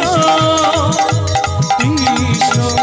Krishna Krishna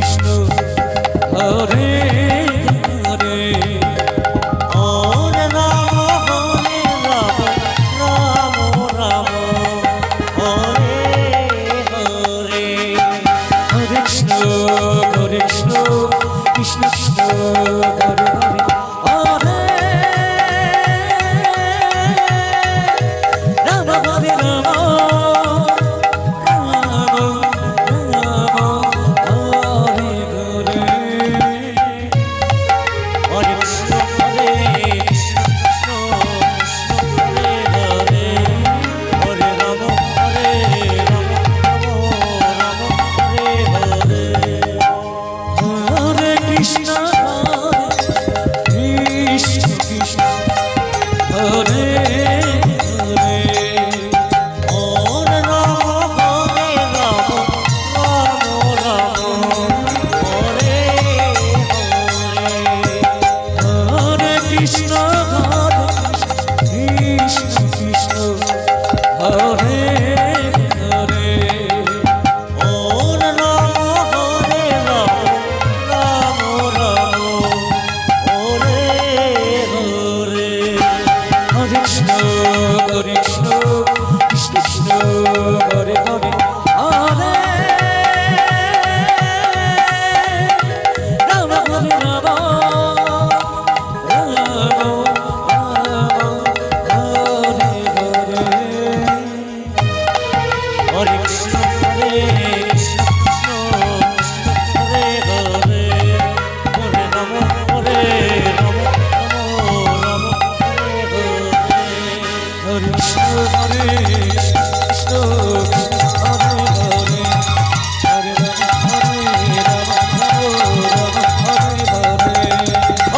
Krishna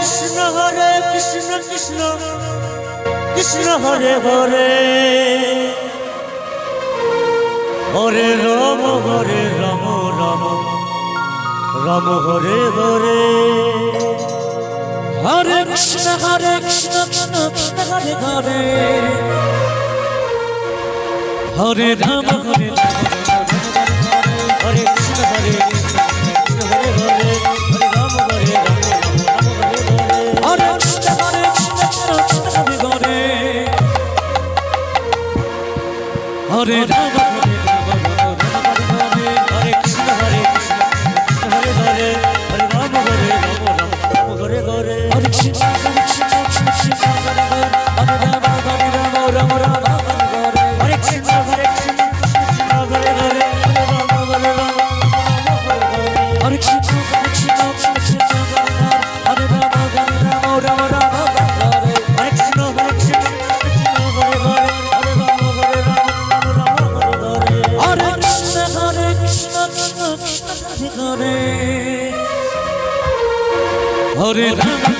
Krishna হরে কৃষ্ণ কৃষ্ণ কৃষ্ণ হরে হরে হরে রম হরে রম রম রম হরে হরে হরে কৃষ্ণ হরে কৃষ্ণ কৃষ্ণ কৃষ্ণ হরে হরে হরে রাম হরে রাম হরে কৃষ্ণ হরে ঘরের করে হরে Ram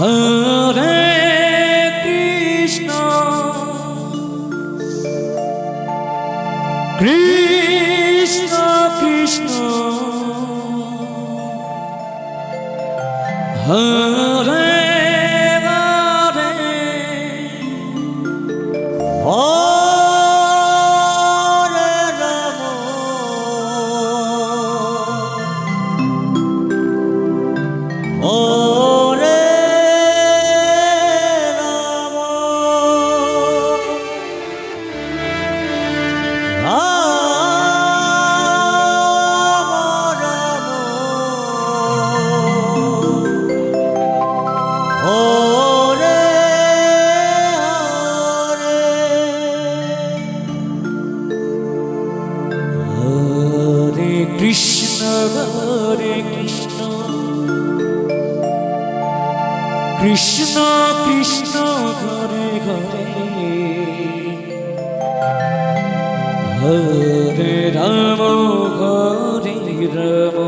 啊 demeure